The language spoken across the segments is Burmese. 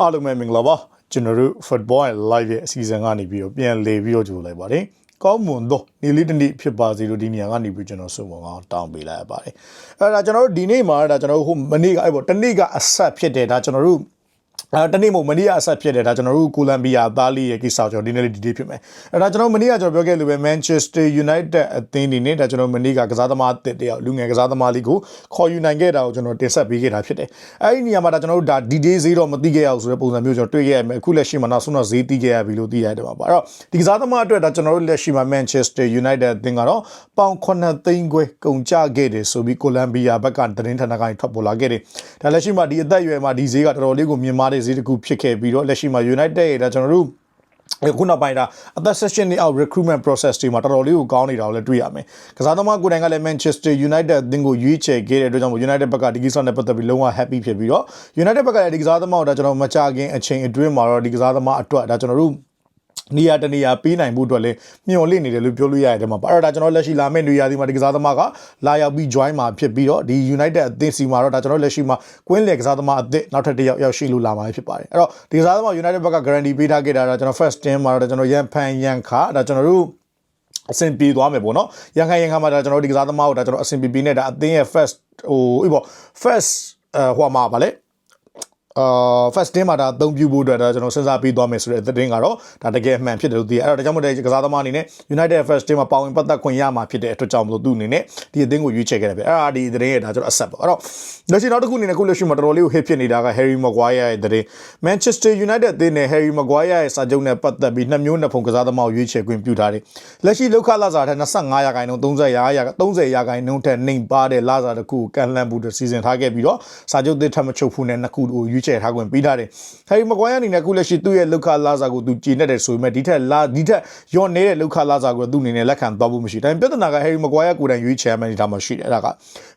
အားလုံးပဲမင်္ဂလာပါကျွန်တော်တို့ football and live ရဲ့အစီအစဉ်ကနေပြီးတော့ပြန်လေပြီးတော့ကြိုလိုက်ပါတယ်ကောင်းမွန်သောနေ့လေးတစ်နေ့ဖြစ်ပါစေလို့ဒီနေရာကနေပြီးကျွန်တော်ဆုမွန်အောင်တောင်းပေးလိုက်ရပါတယ်အဲ့ဒါကျွန်တော်တို့ဒီနေ့မှာဒါကျွန်တော်တို့ဟိုမနေ့ကအဲ့ပေါ့တနေ့ကအဆက်ဖြစ်တယ်ဒါကျွန်တော်တို့ အဲတနေ့မို့မနေ့ကအဆက်ဖြစ်တယ်ဒါကျွန်တော်တို့ကိုလံဘီယာသားလေးရဲ့ကိစ္စကိုကျွန်တော်ဒီနေ့လေးဒီနေ့ဖြစ်မယ်အဲဒါကျွန်တော်မနေ့ကကျွန်တော်ပြောခဲ့လို့ပဲ Manchester United အသင်းဒီနေ့ဒါကျွန်တော်မနေ့ကကစားသမားအသစ်တယောက်လူငယ်ကစားသမားလေးကိုခေါ်ယူနိုင်ခဲ့တာကိုကျွန်တော်တင်ဆက်ပေးခဲ့တာဖြစ်တယ်အဲဒီနေရာမှာဒါကျွန်တော်တို့ဒါ detail ဈေးတော့မသိခဲ့ရအောင်ဆိုတဲ့ပုံစံမျိုးကျွန်တော်တွေ့ခဲ့ရမယ်အခုလက်ရှိမှာနောက်ဆုံးတော့ဈေးသိခဲ့ရပြီလို့သိရတယ်ပါအဲ့တော့ဒီကစားသမားအတွက်ဒါကျွန်တော်တို့လက်ရှိမှာ Manchester United အသင်းကတော့ပေါင်9သိန်းခွဲကုန်ကျခဲ့တယ်ဆိုပြီးကိုလံဘီယာဘက်ကသတင်းဌာနကနေထွက်ပေါ်လာခဲ့တယ်ဒါလက်ရှိမှာဒီအသက်အရွယ်မှာဒီဈေးကတော်တော်လေးကိုမြင့်မားတဲ့ဈေးတစ်ခုဖြစ်ခဲ့ပြီးတော့လက်ရှိမှာ United ရဲ့ဒါကျွန်တော်တို့အခုနောက်ပိုင်းဒါအသက် session နဲ့အောက် recruitment process တွေမှာတော်တော်လေးကိုကောင်းနေတာကိုလည်းတွေ့ရမယ်။ကစားသမားကိုယ်တိုင်ကလည်း Manchester United အသင်းကိုရွေးချယ်ခဲ့တဲ့အတွက်ကြောင့်မို့ United ဘက်ကဒီကိစ္စနဲ့ပတ်သက်ပြီးလုံးဝ happy ဖြစ်ပြီးတော့ United ဘက်ကလည်းဒီကစားသမားကိုဒါကျွန်တော်မချခင်အချိန်အတွင်းမှာတော့ဒီကစားသမားအတွက်ဒါကျွန်တော်တို့ နေရာတနေရာပေးနိုင်မှုအတွက်လည်းမျှော်လင့်နေတယ်လို့ပြောလို့ရတဲ့မှာပါအဲ့ဒါကျွန်တော်လက်ရှိလာမယ့်နေရာဒီမှာဒီကစားသမားကလာရောက်ပြီး join မှာဖြစ်ပြီးတော့ဒီ United အသင်းစီမှာတော့ဒါကျွန်တော်လက်ရှိမှာကွင်းလေကစားသမားအသစ်နောက်ထပ်တစ်ယောက်ရောက်ရှိလို့လာမှာဖြစ်ပါတယ်အဲ့တော့ဒီကစားသမား United ဘက်က guarantee ပေးထားခဲ့တာတော့ကျွန်တော် first team မှာတော့ကျွန်တော်ရန်ဖန်ရန်ခါဒါကျွန်တော်တို့အဆင်ပြေသွားမယ်ပေါ့နော်ရန်ခိုင်ရန်ခါမှာဒါကျွန်တော်ဒီကစားသမားကိုဒါကျွန်တော်အဆင်ပြေပြေနဲ့ဒါအသင်းရဲ့ first ဟိုအေးပေါ့ first ဟဟိုမှာဗာလေ အာ first team မှာဒါအသုံးပြုဖို့အတွက်ဒါကျွန်တော်စဉ်းစားပြီးသွားမယ်ဆိုတဲ့သတင်းကတော့ဒါတကယ်အမှန်ဖြစ်တယ်လို့သိရအဲ့တော့ဒါကြောင့်မို့တဲ့ကစားသမားအနေနဲ့ United first team မှာပါဝင်ပတ်သက်ခွင့်ရမှာဖြစ်တဲ့အတွက်ကြောင့်မလို့သူ့အနေနဲ့ဒီအသင်းကိုရွေးချယ်ခဲ့တယ်ပဲအဲ့ဒါဒီသတင်းရဲ့ဒါကျွန်တော်အဆက်ပေါ့အဲ့တော့လက်ရှိနောက်တစ်ခုအနေနဲ့ခုလက်ရှိမှာတော်တော်လေးကို hit ဖြစ်နေတာက Harry Maguire ရဲ့သတင်း Manchester United အသင်းနဲ့ Harry Maguire ရဲ့စာချုပ်နဲ့ပတ်သက်ပြီးနှစ်မျိုးနှစ်ဖုံကစားသမားကိုရွေးချယ်ခွင့်ပြုထားတယ်လက်ရှိလောက်ခလာစာထက်25ရာခိုင်နှုန်း30ရာရာ30ရာခိုင်နှုန်းထက်နှိမ်ပါတဲ့လာစာတစ်ခုကန်လှန်ဖို့စီစဉ်ထားခဲ့ပြီးတော့စာချုပ်သစ်ထပ်မချုပ်ဖို့နဲ့နှစ်ခုကိုရွေးချယ်ထားခွင့်ပေးထားတယ် Harry Maguire အနေနဲ့အခုလက်ရှိသူ့ရဲ့လောက်ခလာစာကိုသူကြည်နေတယ်ဆိုပေမဲ့ဒီထက်လာဒီထက်ရော့နေတဲ့လောက်ခလာစာကိုသူ့အနေနဲ့လက်ခံသွားဖို့မရှိဒါပေမဲ့ပြဿနာက Harry Maguire ကိုယ်တိုင်ရွေးချယ်မှနေတာမှရှိတယ်အဲ့ဒါက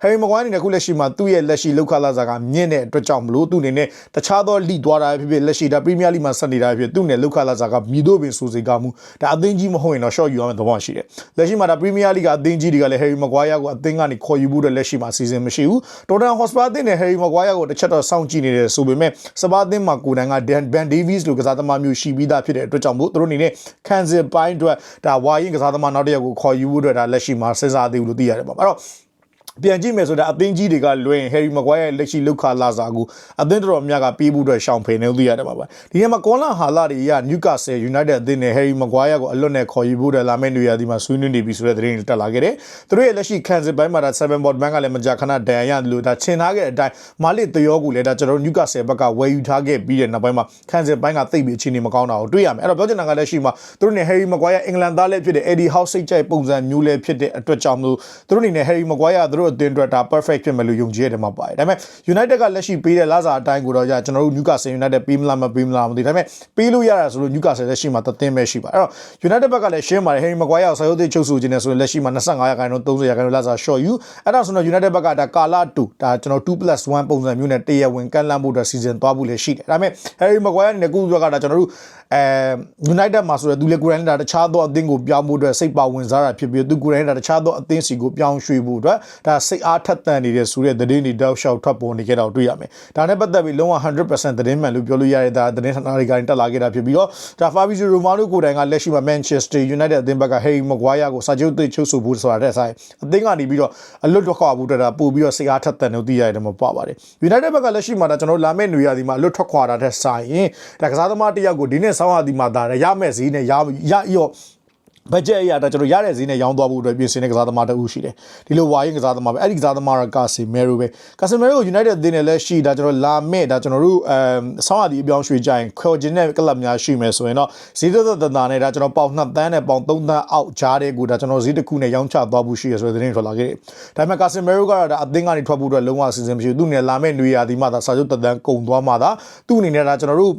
Harry Maguire အနေနဲ့အခုလက်ရှိမှာသူ့ရဲ့လက်ရှိလောက်ခလာစာကမြင့်တဲ့အတွက်ကြောင့်မလို့သူ့အနေနဲ့တခြားသောလိသွားတာဖြစ်ဖြစ်လက်ရှိဒါ Premier League မှာဆက်နေတာဖြစ်ဖြစ်သူ့နဲ့လောက်ခလာစာကမြည်တို့ပင်ဆိုစေကမှုဒါအသင်းကြီးမဟုတ်ရင်တော့ short ယူရမယ့်သဘောရှိတယ်လက်ရှိမှာဒါ Premier League ကအသင်းကြီးတွေကလည်း Harry Maguire ကိုအသင်းကနေခေါ်ယူဖို့တဲ့လက်ရှိမှာစီစဉ်မရှိဘူး Tottenham Hotspur အသင်းနဲ့ Harry Maguire ကိုတစ်ချက်တော့စောင့်ကြည့်နေတယ်ဆိုပေမဲ့စပါးအသင်းမှာကိုယ်တိုင်က Dan Ben Davies လိုကစားသမားမျိုးရှိပြီးသားဖြစ်တဲ့အတွက်ကြောင့်မို့သူတို့အနေနဲ့ခံစစ်ပိုင်းအတွက်ဒါဝါရင်ကစားသမားနောက်တစ်ယောက်ကိုခေါ်ယူဖို့အတွက်ဒါလက်ရှိမှာစဉ်းစားသေးဘူးလို့သိရတယ်ပေါ့အဲ့တော့ ပြန်ကြည့်မယ်ဆိုတာအသင်းကြီးတွေကလွင် Harry Maguire ရဲ့လက်ရှိလောက်ခလာစာကိုအသင်းတော်များကပေးဖို့အတွက်ရှောင်ဖယ်နေလို့သိရတယ်ပါဗျဒီနေ့မှာကွန်လာဟာလာတွေရ Newcastle United အသင်းနဲ့ Harry Maguire ကိုအလွတ်နဲ့ခေါ်ယူဖို့အတွက်လာမယ့်နေရာဒီမှာဆွေးနွေးနေပြီဆိုတဲ့သတင်းတွေတက်လာခဲ့တယ်သူတို့ရဲ့လက်ရှိခံစစ်ပိုင်းမှာဒါ7 board man ကလည်းမကြာခဏဒဏ်ရာရတယ်လို့ဒါချင်ထားခဲ့တဲ့အတိုင်းမာလစ်တယောကိုလည်းဒါကျွန်တော်တို့ Newcastle ဘက်ကဝယ်ယူထားခဲ့ပြီးတဲ့နောက်ပိုင်းမှာခံစစ်ပိုင်းကသိပ်ပြီးအခြေအနေမကောင်းတာကိုတွေ့ရမယ်အဲ့တော့ပြောချင်တာကလည်းရှိမှာသူတို့နဲ့ Harry Maguire အင်္ဂလန်သားလည်းဖြစ်တဲ့ Eddie Howe စိတ်ကြိုက်ပုံစံမျိုးလည်းဖြစ်တဲ့အတွက်ကြောင့်မလို့သူတို့အနေနဲ့ Harry Maguire သူတို့အသင်းအတွက်ဒါ perfect ဖြစ်မယ်လို့ယုံကြည်ရတယ်မှာပါတယ်ဒါပေမဲ့ United ကလက်ရှိပေးတဲ့လစာအတိုင်းကိုတော့ကျွန်တော်တို့ Newcastle United ပေးမလားမပေးမလားမသိဒါပေမဲ့ပေးလို့ရတာဆိုလို့ Newcastle လက်ရှိမှာတသင်းပဲရှိပါအဲ့တော့ United ဘက်ကလည်းရှင်းပါတယ် Harry Maguire ကိုစာရုပ်သိချုပ်ဆိုခြင်းနဲ့ဆိုရင်လက်ရှိမှာ25ရာခိုင်နှုန်း30ရာခိုင်နှုန်းလစာ short ယူအဲ့ဒါဆိုတော့ United ဘက်ကဒါကာလာ2ဒါကျွန်တော် 2+1 ပုံစံမျိုးနဲ့တရားဝင်ကန်လန့်ဖို့အတွက်စီစဉ်သွားဖို့လည်းရှိတယ်ဒါပေမဲ့ Harry Maguire အနေနဲ့ကုသကဒါကျွန်တော်တို့ အဲ United မှာဆိုတော့သူလေကိုယ်တိုင်ဒါတခြားသောအသင်းကိုပြောင်းဖို့အတွက်စိတ်ပါဝင်စားတာဖြစ်ပြီးသူကိုယ်တိုင်ဒါတခြားသောအသင်းစီကိုပြောင်းရွှေ့ဖို့အတွက်ဒါစိတ်အားထက်သန်နေတဲ့ဆိုတဲ့သတင်းတွေတောက်လျှောက်ထွက်ပေါ်နေကြတော့တွေ့ရမယ်။ဒါနဲ့ပတ်သက်ပြီးလုံးဝ100%သတင်းမှန်လို့ပြောလို့ရတဲ့ဒါသတင်းဌာနတွေကနေတက်လာခဲ့တာဖြစ်ပြီးတော့ဒါ Fabrizio Romano ကိုယ်တိုင်ကလက်ရှိမှာ Manchester United အသင်းဘက်က Harry Maguire ကိုစာချုပ်သိချုပ်ဆိုဖို့ဆိုတာတဲ့ဆိုင်အသင်းကနေပြီးတော့အလွတ်ထွက်ခွာဖို့အတွက်ဒါပို့ပြီးတော့စိတ်အားထက်သန်လို့သိရတယ်မှာပေါ့ပါတယ်။ United ဘက်ကလက်ရှိမှာဒါကျွန်တော်လာမယ့်နေရာဒီမှာအလွတ်ထွက်ခွာတာတဲ့ဆိုင်ရင်ဒါကစားသမားတစ်ယောက်ကိုဒီနေ့ဆောင်းရဒီမှာဒါရမယ့်ဈေးနဲ့ရရရော့ဘတ်ဂျက်အရာဒါကျွန်တော်ရတဲ့ဈေးနဲ့ရောင်းသွားဖို့အတွက်ပြင်ဆင်တဲ့ကစားသမားတအုပ်ရှိတယ်ဒီလိုဝါရင်ကစားသမားပဲအဲ့ဒီကစားသမားကကာစီမဲရိုပဲကာစီမဲရိုကို United အသင်းနဲ့လည်းရှိဒါကျွန်တော်လာမဲ့ဒါကျွန်တော်တို့အမ်ဆောင်းရသည်အပြောင်းရွှေ့ကြရင်ခေါ်ခြင်းတဲ့ကလပ်များရှိမယ်ဆိုရင်တော့ဈေးသက်သက်တန်နဲ့ဒါကျွန်တော်ပေါင်2တန်းနဲ့ပေါင်3တန်းအောက်ကြားတဲ့ကိုဒါကျွန်တော်ဈေးတစ်ခုနဲ့ရောင်းချသွားဖို့ရှိရဆိုတဲ့သတင်းထွက်လာခဲ့တယ်ဒါပေမဲ့ကာစီမဲရိုကတော့ဒါအသင်းကနေထွက်ဖို့အတွက်လုံးဝအစီအစဉ်မရှိဘူးသူနဲ့လာမဲ့နေရာဒီမှာဒါစာချုပ်တန်ကုန်သွားမှသာသူ့အနေနဲ့ဒါကျွန်တော်တို့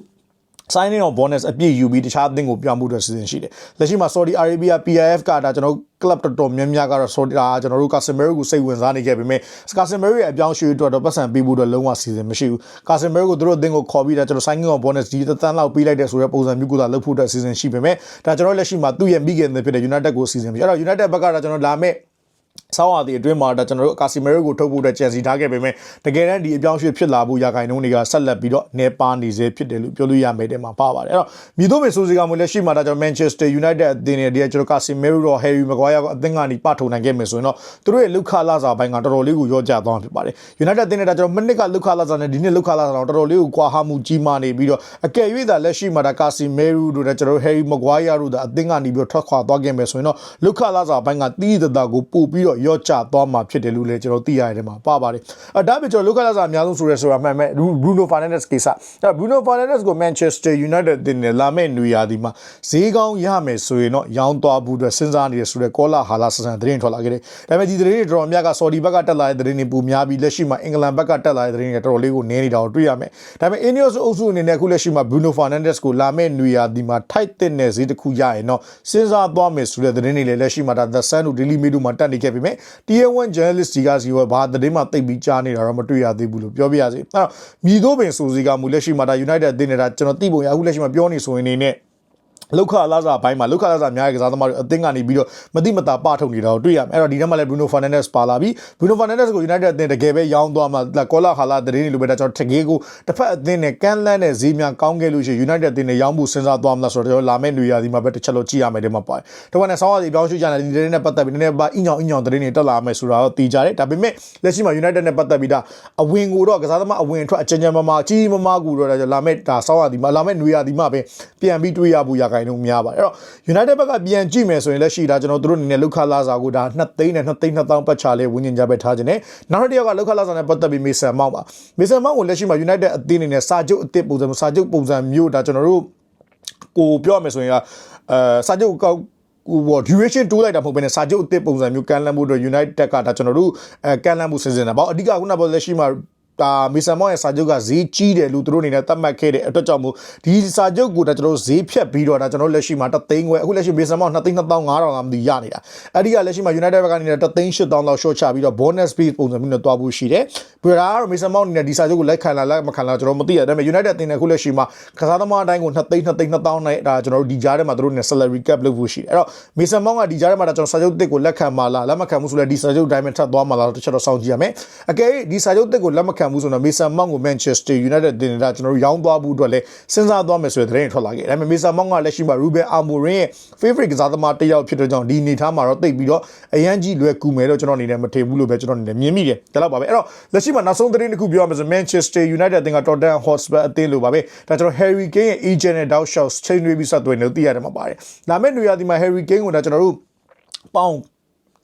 signing on bonus အပြည့်ယူပြီးတခြားအသင်းကိုပြောင်းဖို့အတွက်စီစဉ်ရှိတယ်။လက်ရှိမှာ Saudi Arabia PIF ကဒါကျွန်တော် club တော်တော်များများကတော့ Saudi ဒါကျွန်တော်တို့ Casemiro ကိုစိတ်ဝင်စားနေခဲ့ပေမဲ့ Casemiro ရဲ့အပြောင်းရွှေ့အတွက်တော့ပတ်စံပေးဖို့အတွက်လုံးဝစီစဉ်မရှိဘူး။ Casemiro ကိုတို့အသင်းကိုခေါ်ပြီးဒါကျွန်တော် signing on bonus ဒီတန်းလောက်ပေးလိုက်တဲ့ဆိုတဲ့ပုံစံမျိုးကိုသာလုပ်ဖို့အတွက်စီစဉ်ရှိပေမဲ့ဒါကျွန်တော်လက်ရှိမှာသူ့ရဲ့မိခင်တွေဖြစ်တဲ့ United ကိုစီစဉ်ပြီးအဲ့တော့ United ဘက်ကဒါကျွန်တော်လာမဲ့ ဆောင်းရာသီအတွင်းမှာဒါကျွန်တော်တို့ကာစီမီရိုကိုထုတ်ဖို့အတွက်ကြံစီထားခဲ့ပေမဲ့တကယ်တမ်းဒီအပြောင်းအရွှေ့ဖြစ်လာဖို့ရာခိုင်နှုန်းတွေကဆက်လက်ပြီးတော့နေပါနေစေဖြစ်တယ်လို့ပြောလို့ရမယ်တဲ့မှာပါပါတယ်အဲ့တော့မြည်တို့မေဆိုစီကမှလည်းရှိမှာဒါကျွန်တော် Manchester United အသင်းနဲ့ဒီကကျွန်တော်ကာစီမီရိုတော့ Harry Maguire ကိုအသင်းကနေပထုတ်နိုင်ခဲ့မယ်ဆိုရင်တော့သူတို့ရဲ့လုခလာစာပိုင်းကတော်တော်လေးကိုရောကြသွားမှာဖြစ်ပါတယ် United အသင်းနဲ့ဒါကျွန်တော်မနစ်ကလုခလာစာနဲ့ဒီနှစ်လုခလာစာတော့တော်တော်လေးကိုကွာဟမှုကြီးမားနေပြီးတော့အကယ်၍သာလက်ရှိမှာဒါကာစီမီရိုတို့ဒါကျွန်တော် Harry Maguire တို့ဒါအသင်းကနေပြီးတော့ထွက်ခွာသွားခဲ့မယ်ဆိုရင်တော့လုခလာစာပိုင်းကတီးတတကိုပို့ပြီးတော့ရောကြသွားမှာဖြစ်တယ်လို့လည်းကျွန်တော်သိရတယ်မှာပါပါတယ်အဲဒါပေမဲ့ကျွန်တော်လုခလာစာအများဆုံးဆိုရဲဆိုတာမှန်မဲ့ Bruno Fernandes ကိစ္စအဲ Bruno Fernandes ကို Manchester United တင်နေလာမဲ့နေရာဒီမှာဈေးကောင်းရမယ်ဆိုရင်တော့ရောင်းသွားဖို့အတွက်စဉ်းစားနေရဆိုတဲ့ကောလာဟာလာဆန်ဆန်သတင်းထွက်လာခဲ့တယ်ဒါပေမဲ့ဒီသတင်းတွေတော်တော်များက Saudi ဘက်ကတက်လာတဲ့သတင်းတွေပူများပြီးလက်ရှိမှာအင်္ဂလန်ဘက်ကတက်လာတဲ့သတင်းတွေတော်တော်လေးကိုနည်းနေတာကိုတွေ့ရမယ်ဒါပေမဲ့ Ineos အုပ်စုအနေနဲ့အခုလက်ရှိမှာ Bruno Fernandes ကိုလာမဲ့နေရာဒီမှာထိုက်တဲ့နယ်ဈေးတစ်ခုရရင်တော့စဉ်းစားသွားမယ်ဆိုတဲ့သတင်းတွေလည်းလက်ရှိမှာဒါ The Sun တို့ Daily Mail တို့မှာတက်နေခဲ့ပေမဲ့ TN1 journalist တွေကစီရောဘာသတင်းမှသိပ်ပြီးကြားနေတာတော့မတွေ့ရသေးဘူးလို့ပြောပြရစီအဲ့တော့မြည်တို့ပင်ဆိုစီကမူလက်ရှိမှာဒါ United အသင်းနေတာကျွန်တော်သိပုံရအခုလက်ရှိမှာပြောနေဆိုရင်နေနဲ့ လောက်ခလာစားဘိုင်းမှာလောက်ခလာစားအများကြီးကစားသမားတွေအသင်းကနေပြီးတော့မတိမတာပထုတ်နေတာကိုတွေ့ရမယ်အဲ့တော့ဒီထဲမှာလည်း Bruno Fernandes ပါလာပြီ Bruno Fernandes ကို United အသင်းတကယ်ပဲရောင်းသွားမှာကောလာဟာလာတရင်တွေလိုပဲဒါကျွန်တော်တကယ်ကိုတစ်ဖက်အသင်းနဲ့ကန်လန်းနဲ့ဈေးများကောင်းခဲ့လို့ရှိရင် United အသင်းနဲ့ရောင်းဖို့စဉ်းစားသွားမလားဆိုတော့ကျွန်တော်လာမယ့်နေရာဒီမှာပဲတစ်ချက်လို့ကြည့်ရမယ်ဒီမှာပါတယ်။ဒါကနဲ့ဆောင်းရည်ပြောင်းရွှေ့ကြတယ်ဒီတရင်နဲ့ပတ်သက်ပြီးနည်းနည်းပါအင်ညောင်အင်ညောင်တရင်တွေတက်လာမယ်ဆိုတာတော့သိကြတယ်ဒါပေမဲ့လက်ရှိမှာ United နဲ့ပတ်သက်ပြီးဒါအဝင်ကိုတော့ကစားသမားအဝင်အထွက်အကြံဉာဏ်မမကြီးမမကူတော့ဒါလာမယ့်ဒါဆောင်းရည်မှာလာမယ့်နေရာဒီမှာပဲပြန်ပြီးတွေးရဖို့ရခိုင်နှုန်းများပါတယ်အဲ့တော့ United ဘက်ကပြန်ကြည့်မယ်ဆိုရင်လက်ရှိဒါကျွန်တော်တို့အနေနဲ့လောက်ခလာစာကိုဒါ2သိန်းနဲ့2သိန်း2000ပတ်ချလေးဝင်းကျင်ကြပဲထားခြင်းနဲ့နောက်တစ်ယောက်ကလောက်ခလာစာနဲ့ပတ်သက်ပြီးမေဆန်မောင်းပါမေဆန်မောင်းကိုလက်ရှိမှာ United အသင်းအနေနဲ့စာချုပ်အသစ်ပုံစံစာချုပ်ပုံစံမျိုးဒါကျွန်တော်တို့ကိုပြောရမယ်ဆိုရင်ကအဲစာချုပ်ကောက်ဟိုဘော duration တိုးလိုက်တာမဟုတ်ဘဲနဲ့စာချုပ်အသစ်ပုံစံမျိုးကန်လန်းမှုတို့ United ကဒါကျွန်တော်တို့အဲကန်လန်းမှုစဉ်းစားတာပေါ့အဓိကခုနကပြောလက်ရှိမှာ ဒါမီဆန်မောင်ရဲ့စာချုပ်ကဈေးကြီးတယ်လို့သူတို့အနေနဲ့သတ်မှတ်ခဲ့တဲ့အတွက်ကြောင့်မို့ဒီစာချုပ်ကိုဒါကျွန်တော်တို့ဈေးဖြတ်ပြီးတော့ဒါကျွန်တော်တို့လက်ရှိမှာတသိန်းခွဲအခုလက်ရှိမီဆန်မောင်2သိန်း2500လောက်မသိရနေတာအဲ့ဒီကလက်ရှိမှာ United ဘက်ကနေတသိန်း8000လောက် short ချပြီးတော့ bonus fee ပုံစံမျိုးနဲ့တွားဖို့ရှိတယ်ပြီးတော့ဒါကတော့မီဆန်မောင်အနေနဲ့ဒီစာချုပ်ကိုလက်ခံလာလက်မခံလာကျွန်တော်မသိရဒါပေမဲ့ United အသင်းနဲ့အခုလက်ရှိမှာကစားသမားအတိုင်းကို2သိန်း2သိန်း2000နဲ့ဒါကျွန်တော်တို့ဒီကြားထဲမှာသူတို့နဲ့ salary cap လုပ်ဖို့ရှိတယ်အဲ့တော့မီဆန်မောင်ကဒီကြားထဲမှာဒါကျွန်တော်စာချုပ်တစ်ကိုလက်ခံမှာလားလက်မခံဘူးဆိုလဲဒီစာချုပ် diamond ထပ်သွားမှာလားတစ်ချက်တော့စောင့်ကြည့်ရမယ်အကယ်ဒီစာချုပ်တစ်ကိုလက်မခံဘူးဆိုတော့မီဆန်မောင်ကို Manchester United တင်နေတာကျွန်တော်တို့ရောင်းသွားဖို့အတွက်လဲစဉ်းစားသွားမယ်ဆိုတဲ့သတင်းထွက်လာခဲ့ဒါပေမဲ့မီဆန်မောင်ကလက်ရှိမှာ Ruben Amorim ရဲ့ favorite ကစားသမားတစ်ယောက်ဖြစ်တဲ့ကြောင့်ဒီအနေထားမှာတော့တိတ်ပြီးတော့အရန်ကြီးလွယ်ကူမယ်တော့ကျွန်တော်အနေနဲ့မထင်ဘူးလို့ပဲကျွန်တော်အနေနဲ့မြင်မိတယ်ဒါတော့ပါပဲအဲ့တော့လက်ရှိမှာနောက်ဆုံးသတင်းတစ်ခုပြောရမယ်ဆို Manchester United အသင်းက Tottenham Hotspur အသင်းလိုပါပဲဒါကျွန်တော် Harry Kane ရဲ့ agent နဲ့ Dow Shaw ချိန်တွေပြီးဆက်သွယ်နေလို့သိရတယ်မှာပါတယ်ဒါမဲ့နေရာဒီမှာ Harry Kane ကိုဒါကျွန်တော်တို့ပေါင်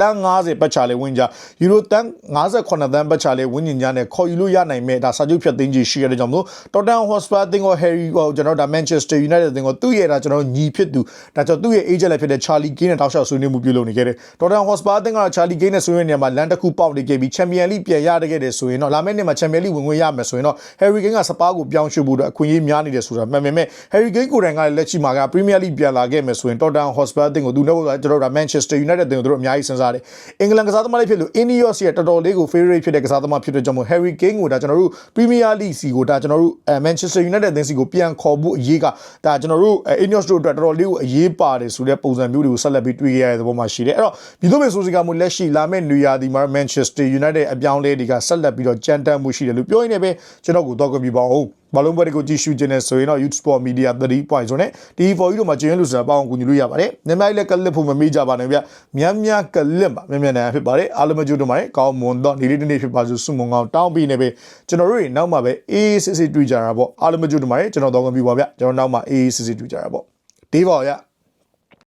တန်း90ပတ်ချာလေးဝင်ကြယူရိုတန်း58တန်းပတ်ချာလေးဝင်ညင်ကြနဲ့ခေါ်ယူလို့ရနိုင်မဲ့ဒါစာချုပ်ဖြတ်သိမ်းကြီးရှိရတဲ့ကြောင့်မို့တော်တန်ဟော့စပါတင်ကိုဟယ်ရီကိုကျွန်တော်ဒါမန်ချက်စတာယူနိုက်တက်တင်ကိုသူ့ရဲ့ဒါကျွန်တော်ညီဖြစ်သူဒါကျွန်တော်သူ့ရဲ့ agent လည်းဖြစ်တဲ့ချာလီကင်းနဲ့တောက်လျှောက်ဆွေးနွေးမှုပြုလုပ်နေခဲ့တယ်တော်တန်ဟော့စပါတင်ကချာလီကင်းနဲ့ဆွေးနွေးနေမှာလန်တစ်ခုပေါက်နေခဲ့ပြီးချန်ပီယံလိပြန်ရတဲ့ခဲ့တယ်ဆိုရင်တော့လာမယ့်နှစ်မှာချန်ပီယံလိဝင်ခွင့်ရမယ်ဆိုရင်တော့ဟယ်ရီကင်းကစပါးကိုပြောင်းရွှေ့ဖို့အတွက်အခွင့်အရေးများနေတယ်ဆိုတာမှန်ပေမဲ့ဟယ်ရီကင်းကိုယ်တိုင်ကလည်းလက်ရှိမှာကပရီးမီးယားလိပြန်လာခဲ့မယ်ဆိုရင်တော်တန်ဟော့စပါတင်ကိုသူနဲ့ကျွန်တော်တို့ဒါမန်ချက်စတာယူနိုက်တက်တင်ကိုသူတို့အများကြီးစဉ်းစားတယ်အင်္ဂလန်ကစားသမားလေးဖြစ်လို့ Ineos ရဲ့တော်တော်လေးကို favorite ဖြစ်တဲ့ကစားသမားဖြစ်တဲ့ကြောင့်မို့ Harry Kane ကိုဒါကျွန်တော်တို့ Premier League စီကိုဒါကျွန်တော်တို့ Manchester United အသင်းစီကိုပြန်ခေါ်ဖို့အရေးကဒါကျွန်တော်တို့ Ineos တို့အတွက်တော်တော်လေးကိုအရေးပါတယ်ဆိုတဲ့ပုံစံမျိုးတွေကိုဆက်လက်ပြီးတွေ့ရတဲ့သဘောမှရှိတယ်အဲ့တော့ဒီလိုပဲဆိုစီကမို့လက်ရှိလာမယ့်နေရာဒီမှာ Manchester United အပြောင်းလဲတွေကဆက်လက်ပြီးတော့ကြမ်းတမ်းမှုရှိတယ်လို့ပြောရင်းနဲ့ပဲကျွန်တော်ကိုတော့ကြပြပါအောင်ဘလုံးဘက်ကိုကြည့်ရှုခြင်းနဲ့ဆိုရင်တော့ Youth Sport Media 3.0နဲ့ TV4 တို့မှာကျင်းလို့ဆိုတာပေါအောင်ကူညီလို့ရပါတယ်။မြန်မာလည်းကလစ်ဖို့မမေ့ကြပါနဲ့ဗျ။မြန်မြန်ကလစ်ပါမြန်မြန်နိုင်ဖြစ်ပါတယ်။အားလုံးမကြိုးတော့ပါတယ်။ကောင်းမွန်တော့ဒီလေးတနေ့ဖြစ်ပါစို့ဆုမွန်ကောင်းတောင်းပြီးနေပဲကျွန်တော်တို့တွေနောက်မှပဲအေးအေးစစ်စစ်တွေ့ကြတာပေါ့။အားလုံးမကြိုးတော့ပါတယ်ကျွန်တော်တော့ကပြပါဗျ။ကျွန်တော်နောက်မှအေးအေးစစ်စစ်တွေ့ကြတာပေါ့။ဒီပါဗျ။